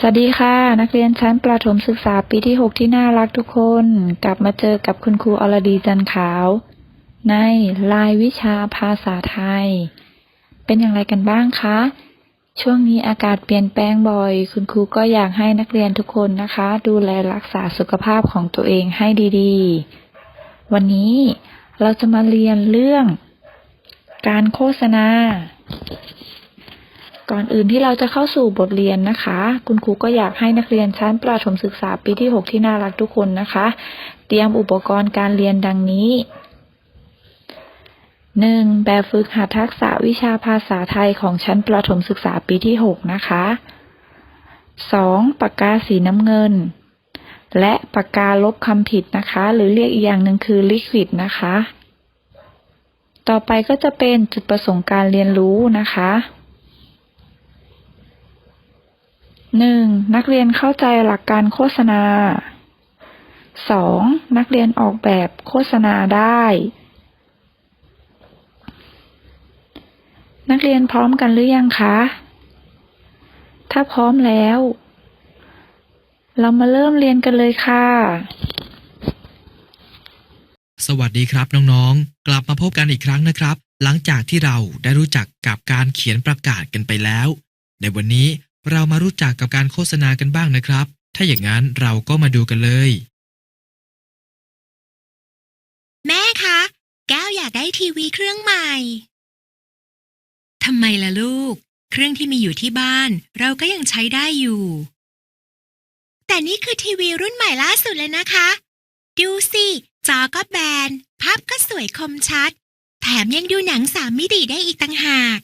สวัสดีค่ะ นักเรียนชั้นประถมศึกษาปีที่ 6 ที่น่ารักทุกคน กลับมาเจอกับคุณครูอรดีจันขาว ในรายวิชาภาษาไทย เป็นอย่างไรกันบ้างคะ ช่วงนี้อากาศเปลี่ยนแปลงบ่อย คุณครูก็อยากให้นักเรียนทุกคนนะคะ ดูแลรักษาสุขภาพของตัวเองให้ดีๆ วันนี้เราจะมาเรียนเรื่อง การโฆษณา ก่อนอื่นที่เราจะเข้าสู่บทเรียนนะคะ คุณครูก็อยากให้นักเรียนชั้นประถมศึกษาปีที่ 6 ที่น่ารักทุกคนนะคะ เตรียมอุปกรณ์การเรียนดังนี้ 1. แบบฝึกหัดทักษะวิชาภาษาไทยของชั้นประถมศึกษาปีที่ 6 นะคะ 2. ปากกาสีน้ำเงิน และปากกาลบคำผิดนะคะ หรือเรียกอีกอย่างหนึ่งคือลิควิดนะคะ ต่อไปก็จะเป็นจุดประสงค์การเรียนรู้นะคะ หนึ่งนักเรียนเข้าใจหลักการโฆษณาสองนักเรียนออกแบบโฆษณาได้ นักเรียนพร้อมกันหรือยังคะ ถ้าพร้อมแล้ว เรามาเริ่มเรียนกันเลยค่ะ สวัสดีครับน้องๆ กลับมาพบกันอีกครั้งนะครับ หลังจากที่เราได้รู้จักกับการเขียนประกาศกันไปแล้ว ในวันนี้ เรามารู้จักกับการโฆษณากันบ้างนะครับ ถ้าอย่างนั้นเราก็มาดูกันเลย แม่คะ แก้วอยากได้ทีวีเครื่องใหม่ ทำไมล่ะลูก เครื่องที่มีอยู่ที่บ้าน เราก็ยังใช้ได้อยู่ แต่นี่คือทีวีรุ่นใหม่ล่าสุดเลยนะคะ ดูสิ จอก็แบน ภาพก็สวยคมชัด แถมยังดูหนังสามมิติได้อีกต่างหาก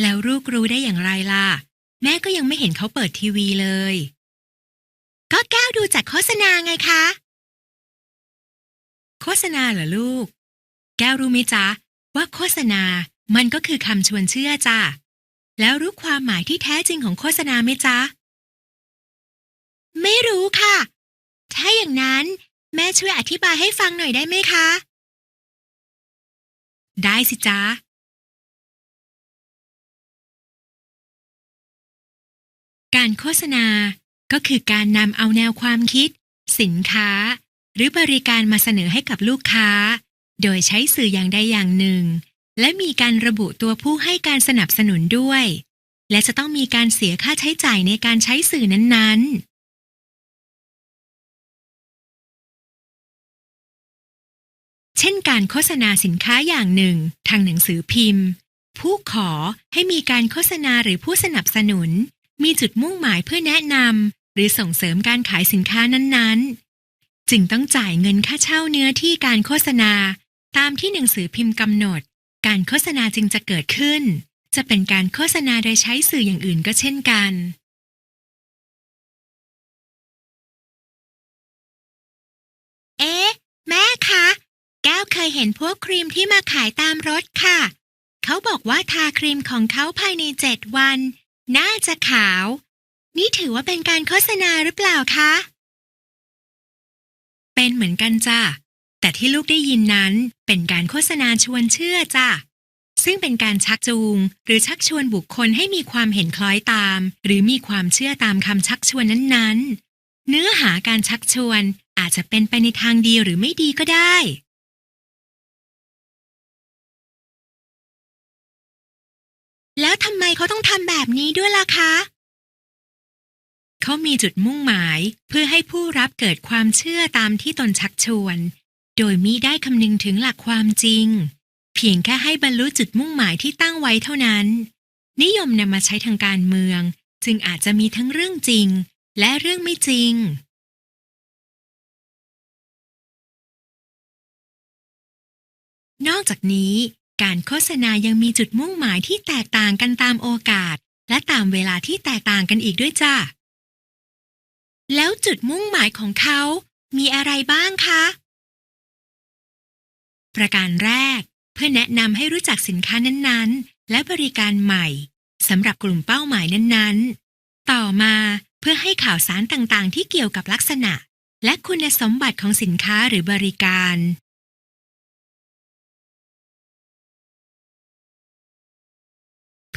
แล้วลูกรู้ได้อย่างไรล่ะ แม่ก็ยังไม่เห็นเขาเปิดทีวีเลย ก็แก้วดูจากโฆษณาไงคะ โฆษณาเหรอลูก แก้วรู้ไหมจ๊ะ ว่าโฆษณา มันก็คือคำชวนเชื่อจ้ะ แล้วรู้ความหมายที่แท้จริงของโฆษณาไหมจ๊ะ ไม่รู้ค่ะ ถ้าอย่างนั้น แม่ช่วยอธิบายให้ฟังหน่อยได้ไหมคะ ได้สิจ๊ะ การโฆษณาก็คือการนำเอาแนวความคิด สินค้า หรือบริการมาเสนอให้กับลูกค้า โดยใช้สื่ออย่างใดอย่างหนึ่ง และมีการระบุตัวผู้ให้การสนับสนุนด้วย และจะต้องมีการเสียค่าใช้จ่ายในการใช้สื่อนั้นๆเช่นการโฆษณาสินค้าอย่างหนึ่ง ทางหนังสือพิมพ์ ผู้ขอให้มีการโฆษณาหรือผู้สนับสนุน มีจุดมุ่งหมายเพื่อแนะนำหรือส่งเสริมการขายสินค้านั้นๆ จึงต้องจ่ายเงินค่าเช่าเนื้อที่การโฆษณา ตามที่หนังสือพิมพ์กำหนด การโฆษณาจึงจะเกิดขึ้น จะเป็นการโฆษณาโดยใช้สื่ออย่างอื่นก็เช่นกันเอ๊ะแม่คะ แก้วเคยเห็นพวกครีมที่มาขายตามรถค่ะ เขาบอกว่าทาครีมของเขาภายในเจ็ดวัน น่าจะขาว นี่ถือว่าเป็นการโฆษณาหรือเปล่าคะ เป็นเหมือนกันจ้ะ แต่ที่ลูกได้ยินนั้นเป็นการโฆษณาชวนเชื่อจ้ะ ซึ่งเป็นการชักจูง หรือชักชวนบุคคลให้มีความเห็นคล้อยตาม หรือมีความเชื่อตามคำชักชวนนั้นๆ เนื้อหาการชักชวนอาจจะเป็นไปในทางดีหรือไม่ดีก็ได้ แล้วทำไมเขาต้องทำแบบนี้ด้วยล่ะคะ เขามีจุดมุ่งหมายเพื่อให้ผู้รับเกิดความเชื่อตามที่ตนชักชวน โดยมิได้คำนึงถึงหลักความจริง เพียงแค่ให้บรรลุจุดมุ่งหมายที่ตั้งไว้เท่านั้น นิยมนำมาใช้ทางการเมือง จึงอาจจะมีทั้งเรื่องจริง และเรื่องไม่จริงนอกจากนี้ การโฆษณายังมีจุดมุ่งหมายที่แตกต่างกันตามโอกาส และตามเวลาที่แตกต่างกันอีกด้วยจ้ะแล้วจุดมุ่งหมายของเขา มีอะไรบ้างคะ ประการแรก เพื่อแนะนำให้รู้จักสินค้านั้นๆ และบริการใหม่สำหรับกลุ่มเป้าหมายนั้นๆ ต่อมาเพื่อให้ข่าวสารต่างๆ ที่เกี่ยวกับลักษณะ และคุณสมบัติของสินค้าหรือบริการ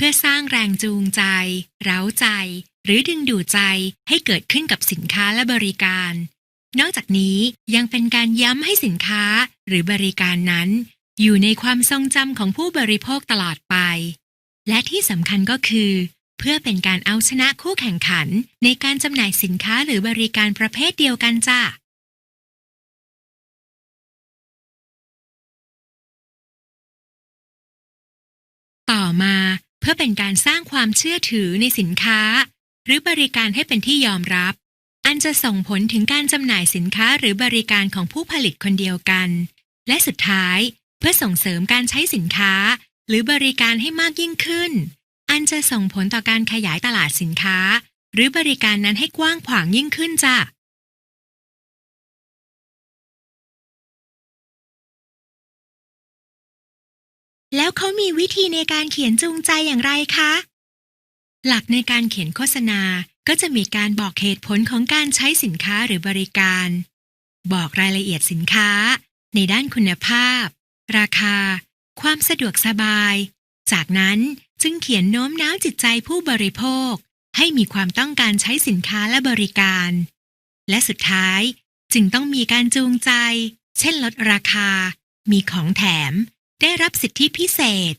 พื่อสร้างแรงจูงใจ เร้าใจ หรือดึงดูดใจให้เกิดขึ้นกับสินค้าและบริการ นอกจากนี้ยังเป็นการย้ำให้สินค้าหรือบริการนั้น อยู่ในความทรงจำของผู้บริโภคตลอดไป และที่สำคัญก็คือ เพื่อเป็นการเอาชนะคู่แข่งขัน ในการจำหน่ายสินค้าหรือบริการประเภทเดียวกันจ้ะต่อมา เพื่อเป็นการสร้างความเชื่อถือในสินค้า หรือบริการให้เป็นที่ยอมรับ อันจะส่งผลถึงการจำหน่ายสินค้าหรือบริการของผู้ผลิตคนเดียวกัน และสุดท้ายเพื่อส่งเสริมการใช้สินค้า หรือบริการให้มากยิ่งขึ้น อันจะส่งผลต่อการขยายตลาดสินค้า หรือบริการนั้นให้กว้างขวางยิ่งขึ้นจ้ะ แล้วเขามีวิธีในการเขียนจูงใจอย่างไรคะ หลักในการเขียนโฆษณาก็จะมีการบอกเหตุผลของการใช้สินค้าหรือบริการ บอกรายละเอียดสินค้า ในด้านคุณภาพ ราคา ความสะดวกสบาย จากนั้นจึงเขียนโน้มน้าวจิตใจผู้บริโภค ให้มีความต้องการใช้สินค้าและบริการ และสุดท้ายจึงต้องมีการจูงใจ เช่นลดราคา มีของแถม ได้รับสิทธิพิเศษ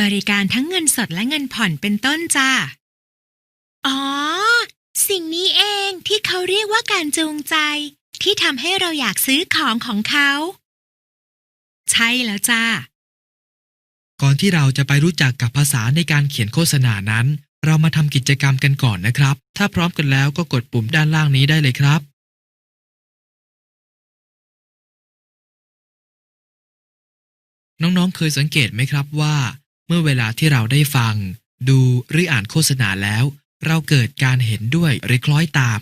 บริการทั้งเงินสดและเงินผ่อนเป็นต้นจ้า อ๋อ สิ่งนี้เองที่เขาเรียกว่าการจูงใจ ที่ทำให้เราอยากซื้อของของเขา ใช่แล้วจ้า ก่อนที่เราจะไปรู้จักกับภาษาในการเขียนโฆษณานั้น เรามาทำกิจกรรมกันก่อนนะครับ ถ้าพร้อมกันแล้วก็กดปุ่มด้านล่างนี้ได้เลยครับ น้องๆ เคยสังเกตไหมครับว่า เมื่อเวลาที่เราได้ฟัง ดูหรืออ่านโฆษณาแล้ว เราเกิดการเห็นด้วยหรือคล้อยตาม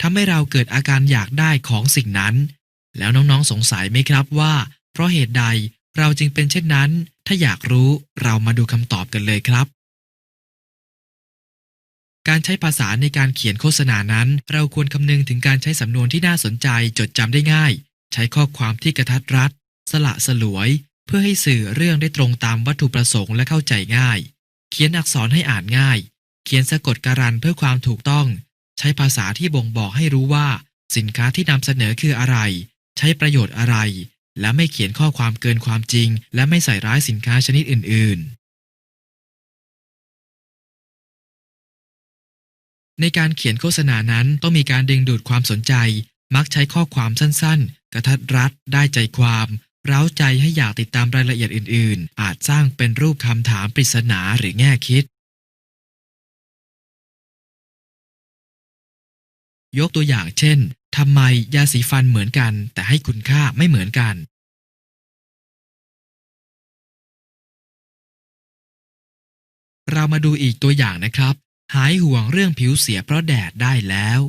ทำให้เราเกิดอาการอยากได้ของสิ่งนั้น แล้วน้องๆ สงสัยไหมครับว่า เพราะเหตุใดเราจึงเป็นเช่นนั้น ถ้าอยากรู้เรามาดูคำตอบกันเลยครับ การใช้ภาษาในการเขียนโฆษณานั้น เราควรคำนึงถึงการใช้สำนวนที่น่าสนใจจดจำได้ง่าย ใช้ข้อความที่กระทัดรัด สละสลวย พื่อให้สื่อเรื่องได้ตรงตามวัตถุประสงค์และเข้าใจง่าย เขียนอักษรให้อ่านง่าย เขียนสะกดการันเพื่อความถูกต้อง ใช้ภาษาที่บ่งบอกให้รู้ว่า สินค้าที่นำเสนอคืออะไร ใช้ประโยชน์อะไร และไม่เขียนข้อความเกินความจริง และไม่ใส่ร้ายสินค้าชนิดอื่น ๆ ในการเขียนโฆษณานั้นต้องมีการดึงดูดความสนใจ มักใช้ข้อความสั้น ๆ กระทัดรัด ได้ใจความ เร้าใจให้อยากติดตามรายละเอียดอื่น ๆ อาจสร้างเป็นรูปคำถามปริศนาหรือแง่คิด ยกตัวอย่างเช่น ทำไมยาสีฟันเหมือนกัน แต่ให้คุณค่าไม่เหมือนกัน เรามาดูอีกตัวอย่างนะครับ หายห่วงเรื่องผิวเสียเพราะแดดได้แล้ว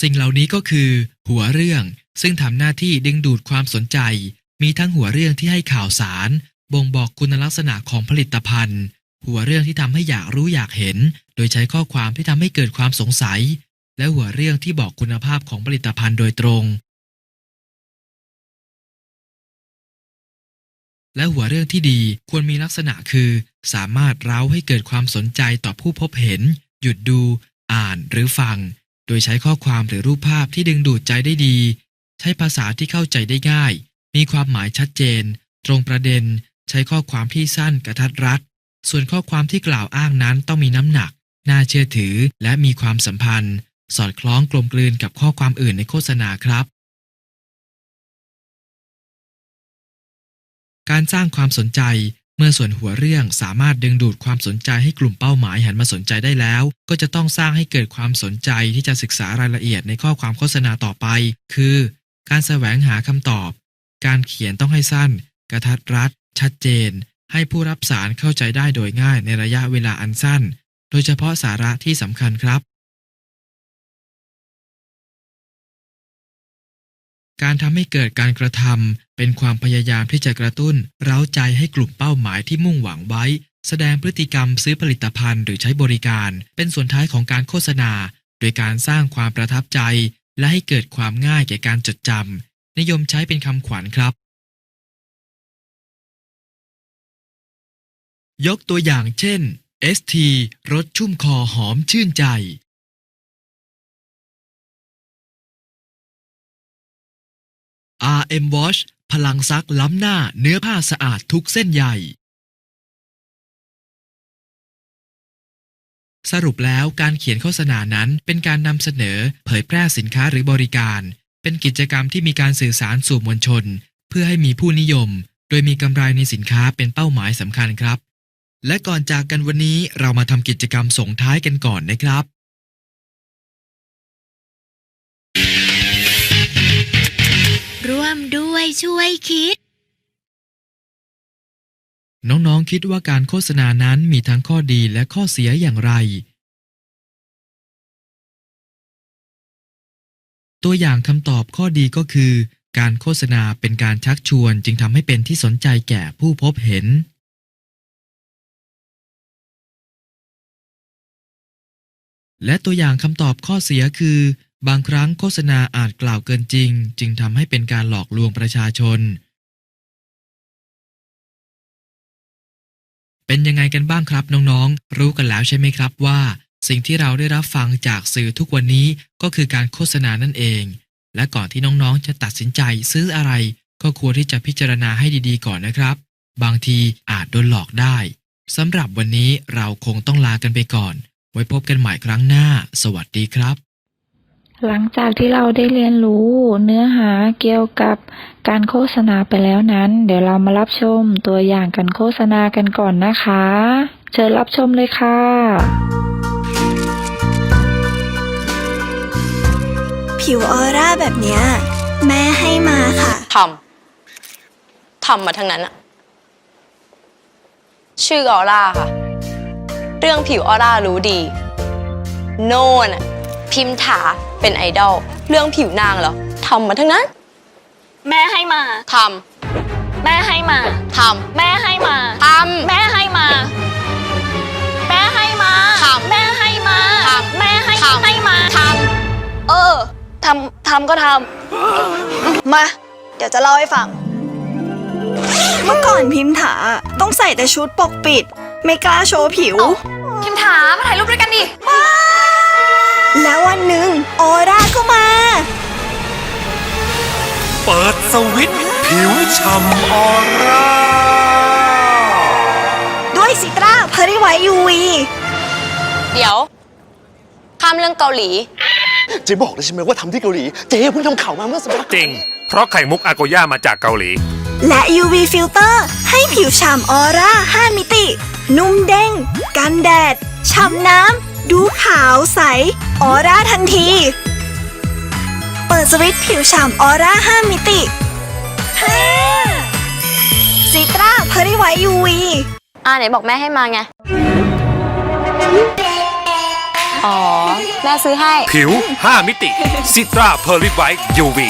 สิ่งเหล่านี้ก็คือ หัวเรื่องซึ่งทำหน้าที่ดึงดูดความสนใจ มีทั้งหัวเรื่องที่ให้ข่าวสาร บ่งบอกคุณลักษณะของผลิตภัณฑ์ หัวเรื่องที่ทำให้อยากรู้อยากเห็น โดยใช้ข้อความที่ทำให้เกิดความสงสัย และหัวเรื่องที่บอกคุณภาพของผลิตภัณฑ์โดยตรง และหัวเรื่องที่ดีควรมีลักษณะคือ สามารถเร้าให้เกิดความสนใจต่อผู้พบเห็น หยุดดู อ่านหรือฟัง โดยใช้ข้อความหรือรูปภาพที่ดึงดูดใจได้ดี ใช้ภาษาที่เข้าใจได้ง่าย มีความหมายชัดเจน ตรงประเด็น ใช้ข้อความที่สั้นกระทัดรัด ส่วนข้อความที่กล่าวอ้างนั้นต้องมีน้ำหนัก น่าเชื่อถือ และมีความสัมพันธ์ สอดคล้องกลมกลืนกับข้อความอื่นในโฆษณาครับ การสร้างความสนใจ เมื่อส่วนหัวเรื่องสามารถดึงดูดความสนใจให้กลุ่มเป้าหมายหันมาสนใจได้แล้ว ก็จะต้องสร้างให้เกิดความสนใจที่จะศึกษารายละเอียดในข้อความโฆษณาต่อไป คือ การแสวงหาคำตอบ การเขียนต้องให้สั้น กระทัดรัด ชัดเจน ให้ผู้รับสารเข้าใจได้โดยง่ายในระยะเวลาอันสั้น โดยเฉพาะสาระที่สำคัญครับ การทำให้เกิดการกระทำเป็นความพยายามที่จะกระตุ้น เร้าใจให้กลุ่มเป้าหมายที่มุ่งหวังไว้ แสดงพฤติกรรมซื้อผลิตภัณฑ์หรือใช้บริการ เป็นส่วนท้ายของการโฆษณา โดยการสร้างความประทับใจ และให้เกิดความง่ายแก่การจดจำนิยมใช้เป็นคำขวัญครับ ยกตัวอย่างเช่น ST รสชุ่มคอหอมชื่นใจ RM Wash พลังซักล้ำหน้าเนื้อผ้าสะอาดทุกเส้นใยสรุปแล้วการเขียนโฆษณานั้นเป็นการนำเสนอ เผยแพร่สินค้าหรือบริการ เป็นกิจกรรมที่มีการสื่อสารสู่มวลชน เพื่อให้มีผู้นิยม โดยมีกำไรในสินค้าเป็นเป้าหมายสำคัญครับ และก่อนจากกันวันนี้เรามาทำกิจกรรมส่งท้ายกันก่อนนะครับ มด้วยช่วยคิด น้องๆคิดว่าการโฆษณานั้นมีทั้งข้อดีและข้อเสียอย่างไร ตัวอย่างคำตอบข้อดีก็คือ การโฆษณาเป็นการชักชวนจึงทำให้เป็นที่สนใจแก่ผู้พบเห็นและตัวอย่างคำตอบข้อเสียคือ บางครั้งโฆษณาอาจกล่าวเกินจริง จึงทำให้เป็นการหลอกลวงประชาชน เป็นยังไงกันบ้างครับน้องๆ รู้กันแล้วใช่ไหมครับว่า สิ่งที่เราได้รับฟังจากสื่อทุกวันนี้ก็คือการโฆษณานั่นเอง และก่อนที่น้องๆ จะตัดสินใจซื้ออะไร ก็ควรที่จะพิจารณาให้ดีๆก่อนนะครับ บางทีอาจโดนหลอกได้สำหรับวันนี้เราคงต้องลากันไปก่อน ไว้พบกันใหม่ครั้งหน้า สวัสดีครับ หลังจากที่เราได้เรียนรู้เนื้อหาเกี่ยวกับการโฆษณาไปแล้วนั้น เดี๋ยวเรามารับชมตัวอย่างการโฆษณากันก่อนนะคะ เชิญรับชมเลยค่ะผิวออร่าแบบเนี้ยแม่ให้มาค่ะทำทำมาทั้งนั้นอะชื่อออร่าค่ะ เรื่องผิวออร่ารู้ดี โน่นอะพิมถา เป็นไอดอลเรื่องผิวนางเหรอทำมาทั้งนั้นแม่ให้มา ทแม่ให้มาำทแม่ให้มาำทำ แม่ให้มา แม่ให้มา ทำแม่ให้มา ทำแม่ให้ทำ ให้มา ทเออทำทำก็ทมา เดี๋ยวจะเล่าให้ฟัง เมื่อก่อนพิมถาต้องใส่แต่ชุดปกปิด ไม่กล้าโชว์ผิวำพิมถามาถ่ายรูปด้วยกันดิ แล้ววันหนึ่งออร่าก็มา เปิดสวิตช์ผิวฉ่ำออร่า ด้วยซิตราเพริไวยูวีำเดี๋ยว ข้ามเรื่องเกาหลี เจ๊บอกเลยใช่ไหมว่าทำที่เกาหลี เจ๊เพิ่งทำข่าวมาเมื่อสัปดาห์ก่อนจริง เพราะไข่มุกอาโกย่ามาจากเกาหลี และ UV Filter ให้ผิวฉ่ำออร่า 5 มิติ นุ่มเด้ง กันแดด ฉ่ำน้ำ ดูขาวใส ออร่าทันที เปิดสวิตช์ผิวฉ่ำออร่า5มิติซิตราเพริไวยูวีอ่าไหนบอกแม่ให้มาไง อ๋อ แม่ซื้อให้ ผิว 5 มิติซิตราเพอร์ลิไวท์ยูวี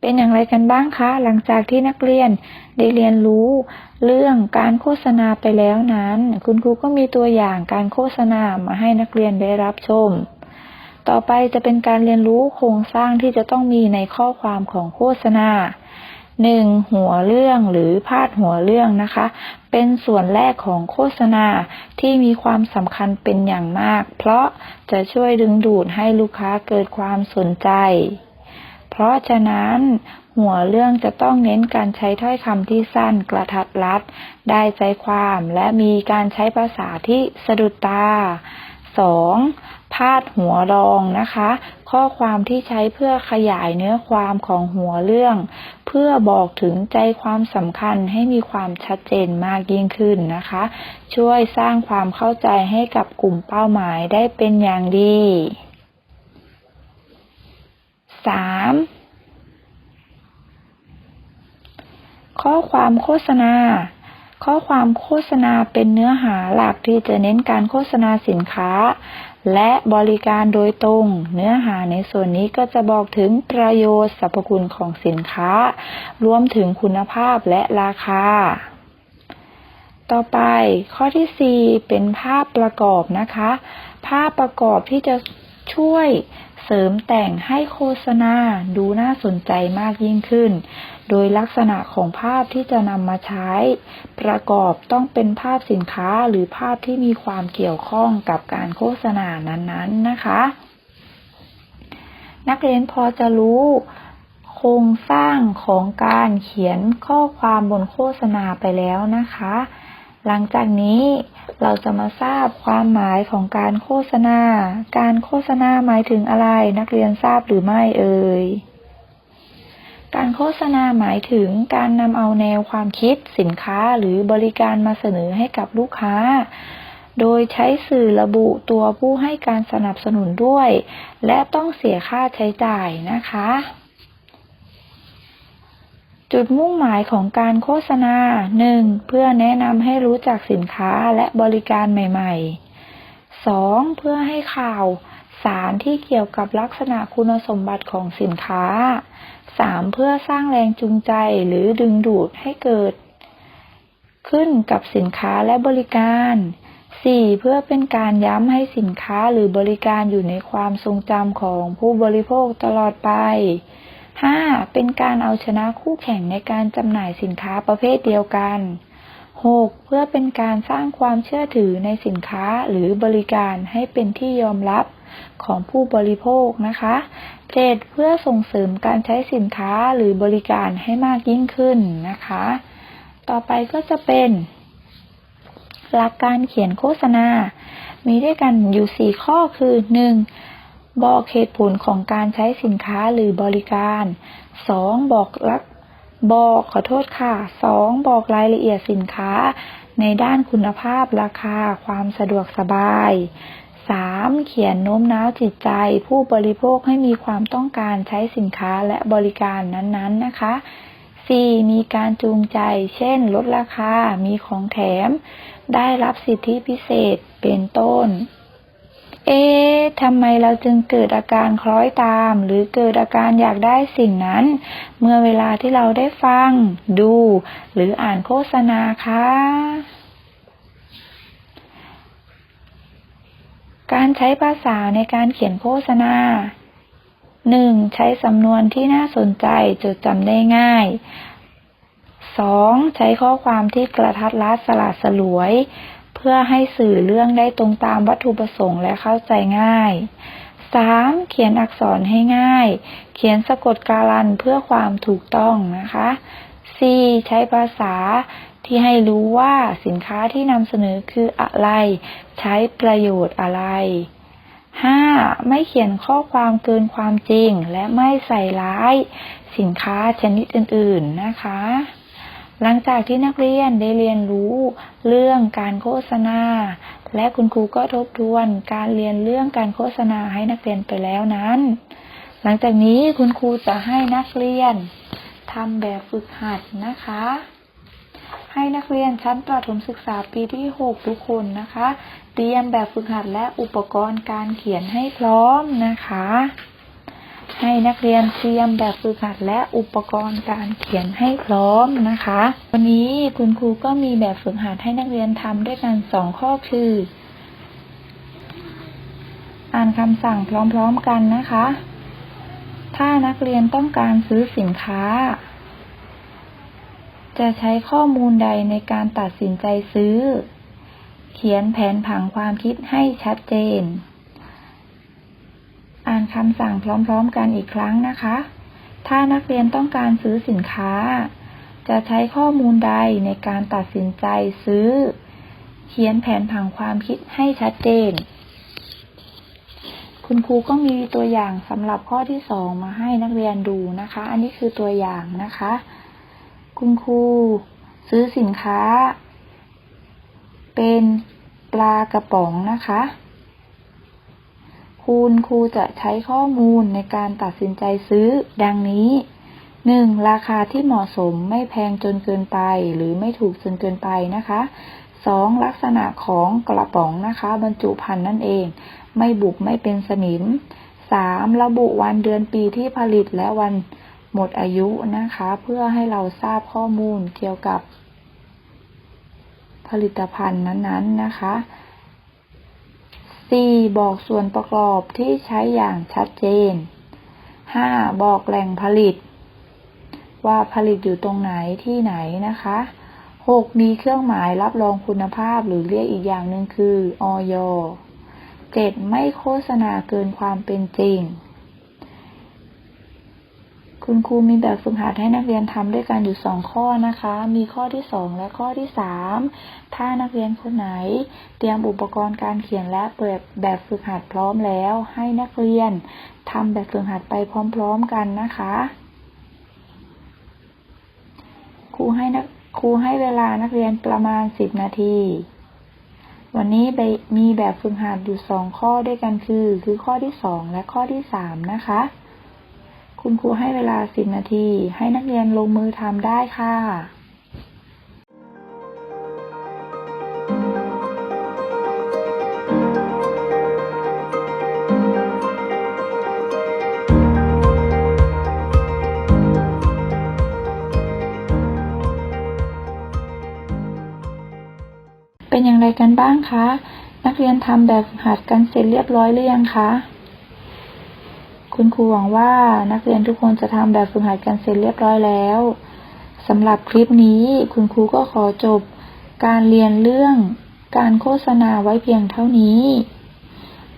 เป็นอย่างไรกันบ้างคะ หลังจากที่นักเรียนได้เรียนรู้ เรื่องการโฆษณาไปแล้วนั้น คุณครูก็มีตัวอย่างการโฆษณามาให้นักเรียนได้รับชม ต่อไปจะเป็นการเรียนรู้โครงสร้างที่จะต้องมีในข้อความของโฆษณาหนึ่งหัวเรื่องหรือพาดหัวเรื่องนะคะ เป็นส่วนแรกของโฆษณาที่มีความสำคัญเป็นอย่างมาก เพราะจะช่วยดึงดูดให้ลูกค้าเกิดความสนใจ เพราะฉะนั้น หัวเรื่องจะต้องเน้นการใช้ถ้อยคำที่สั้นกระทัดรัด ได้ใจความและมีการใช้ภาษาที่สะดุดตา 2. พาดหัวรองนะคะ ข้อความที่ใช้เพื่อขยายเนื้อความของหัวเรื่อง เพื่อบอกถึงใจความสำคัญให้มีความชัดเจนมากยิ่งขึ้นนะคะ ช่วยสร้างความเข้าใจให้กับกลุ่มเป้าหมายได้เป็นอย่างดี 3. ข้อความโฆษณา ข้อความโฆษณาเป็นเนื้อหาหลักที่จะเน้นการโฆษณาสินค้า และบริการโดยตรง เนื้อหาในส่วนนี้ก็จะบอกถึงประโยชน์สรรพคุณของสินค้า รวมถึงคุณภาพและราคา ต่อไปข้อที่ 4 เป็นภาพประกอบนะคะ ภาพประกอบที่จะช่วยเสริมแต่งให้โฆษณาดูน่าสนใจมากยิ่งขึ้น โดยลักษณะของภาพที่จะนำมาใช้ ประกอบต้องเป็นภาพสินค้าหรือภาพที่มีความเกี่ยวข้องกับการโฆษณานั้นๆนะคะ นักเรียนพอจะรู้โครงสร้างของการเขียนข้อความบนโฆษณาไปแล้วนะคะ หลังจากนี้เราจะมาทราบความหมายของการโฆษณา การโฆษณาหมายถึงอะไร นักเรียนทราบหรือไม่เอ่ย การโฆษณาหมายถึงการนำเอาแนวความคิดสินค้าหรือบริการมาเสนอให้กับลูกค้า โดยใช้สื่อระบุตัวผู้ให้การสนับสนุนด้วย และต้องเสียค่าใช้จ่ายนะคะ จุดมุ่งหมายของการโฆษณา 1. เพื่อแนะนำให้รู้จักสินค้าและบริการใหม่ ๆ 2. เพื่อให้ข่าว สารที่เกี่ยวกับลักษณะคุณสมบัติของสินค้า 3. เพื่อสร้างแรงจูงใจหรือดึงดูดให้เกิด ขึ้นกับสินค้าและบริการ 4. เพื่อเป็นการย้ำให้สินค้าหรือบริการอยู่ในความทรงจำของผู้บริโภคตลอดไป 5. เป็นการเอาชนะคู่แข่งในการจำหน่ายสินค้าประเภทเดียวกัน 6. เพื่อเป็นการสร้างความเชื่อถือในสินค้าหรือบริการให้เป็นที่ยอมรับ ของผู้บริโภคนะคะ 7. เพื่อส่งเสริมการใช้สินค้าหรือบริการให้มากยิ่งขึ้นนะคะ ต่อไปก็จะเป็น หลักการเขียนโฆษณา มีด้วยกันอยู่ 4 ข้อคือ 1. บอกเหตุผลของการใช้สินค้าหรือบริการ 2. บอกลักบอกขอโทษค่ะ 2. บอกรายละเอียดสินค้าในด้านคุณภาพราคาความสะดวกสบาย 3. เขียนโน้มน้าวจิตใจ ผู้บริโภคให้มีความต้องการใช้สินค้าและบริการนั้นๆนะคะ 4. มีการจูงใจ เช่น ลดราคา มีของแถม ได้รับสิทธิพิเศษ เป็นต้น เอ๊ะทำไมเราจึงเกิดอาการคล้อยตาม หรือเกิดอาการอยากได้สิ่งนั้น เมื่อเวลาที่เราได้ฟัง ดู หรืออ่านโฆษณาคะ การใช้ภาษาในการเขียนโฆษณา 1. ใช้สำนวนที่น่าสนใจจดจำได้ง่าย 2. ใช้ข้อความที่กระทัดรัดสลัดสลวย เพื่อให้สื่อเรื่องได้ตรงตามวัตถุประสงค์และเข้าใจง่าย 3. เขียนอักษรให้ง่าย เขียนสะกดการันเพื่อความถูกต้องนะคะ 4. ใช้ภาษาที่ให้รู้ว่าสินค้าที่นำเสนอคืออะไร ใช้ประโยชน์อะไร 5. ไม่เขียนข้อความเกินความจริง และไม่ใส่ร้ายสินค้าชนิดอื่น ๆ นะคะ หลังจากที่นักเรียนได้เรียนรู้เรื่องการโฆษณา และคุณครูก็ทบทวนการเรียนเรื่องการโฆษณาให้นักเรียนไปแล้วนั้น หลังจากนี้คุณครูจะให้นักเรียน ทำแบบฝึกหัดนะคะ ให้นักเรียนชั้นประถมศึกษาปีที่ 6 ทุกคนนะคะ เตรียมแบบฝึกหัดและอุปกรณ์การเขียนให้พร้อมนะคะ ให้นักเรียนเตรียมแบบฝึกหัดและอุปกรณ์การเขียนให้พร้อมนะคะ วันนี้คุณครูก็มีแบบฝึกหัดให้นักเรียนทำด้วยกันสองข้อคืออ่านคำสั่งพร้อมๆกันนะคะ ถ้านักเรียนต้องการซื้อสินค้า จะใช้ข้อมูลใดในการตัดสินใจซื้อ เขียนแผนผังความคิดให้ชัดเจน อ่านคำสั่งพร้อมๆกันอีกครั้งนะคะ ถ้านักเรียนต้องการซื้อสินค้า จะใช้ข้อมูลใดในการตัดสินใจซื้อ เขียนแผนผังความคิดให้ชัดเจน คุณครูก็มีตัวอย่างสำหรับข้อที่สองมาให้นักเรียนดูนะคะ อันนี้คือตัวอย่างนะคะ คุณครูซื้อสินค้า เป็นปลากระป๋องนะคะ คุณครูจะใช้ข้อมูลในการตัดสินใจซื้อดังนี้ 1. ราคาที่เหมาะสมไม่แพงจนเกินไป หรือไม่ถูกจนเกินไปนะคะ 2. ลักษณะของกระป๋องนะคะ บรรจุภัณฑ์นั่นเอง ไม่บุบไม่เป็นสนิม 3. ระบุวันเดือนปีที่ผลิตและวันหมดอายุนะคะ เพื่อให้เราทราบข้อมูลเกี่ยวกับ ผลิตภัณฑ์นั้นๆนะคะ 4. บอกส่วนประกอบที่ใช้อย่างชัดเจน 5. บอกแหล่งผลิต ว่าผลิตอยู่ตรงไหนที่ไหนนะคะ 6. มีเครื่องหมายรับรองคุณภาพหรือเรียกอีกอย่างหนึ่งคือออย 7. ไม่โฆษณาเกินความเป็นจริง คุณครูมีแบบฝึกหัดให้นักเรียนทำด้วยกันอยู่สองข้อนะคะ มีข้อที่สองและข้อที่สามถ้านักเรียนคนไหน เตรียมอุปกรณ์การเขียนและแบบแบบฝึกหัดพร้อมแล้ว ให้นักเรียนทำแบบฝึกหัดไปพร้อม ๆ กันนะคะ ครูให้นัก ครูให้เวลานักเรียนประมาณสิบนาที วันนี้มีแบบฝึกหัดอยู่สองข้อด้วยกันคือ คือข้อที่สองและข้อที่สามนะคะ คุณครูให้เวลาสิบนาที ให้นักเรียนลงมือทำได้ค่ะ เป็นอย่างไรกันบ้างคะ นักเรียนทำแบบฝึกหัดกันเสร็จเรียบร้อยหรือยังคะ คุณครูหวังว่านักเรียนทุกคนจะทำแบบฝึกหัดกันเสร็จเรียบร้อยแล้วสำหรับคลิปนี้คุณครูก็ขอจบ การเรียนเรื่องการโฆษณาไว้เพียงเท่านี้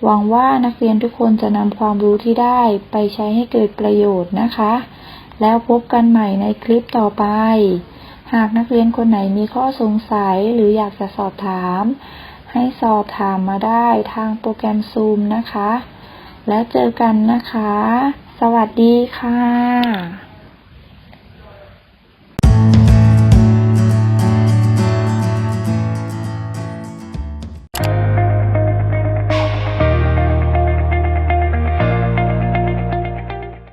หวังว่านักเรียนทุกคนจะนำความรู้ที่ได้ไปใช้ให้เกิดประโยชน์นะคะ แล้วพบกันใหม่ในคลิปต่อไป หากนักเรียนคนไหนมีข้อสงสัยหรืออยากจะสอบถาม ให้สอบถามมาได้ทางโปรแกรม Zoom นะคะ แล้วเจอกันนะคะ สวัสดีค่ะ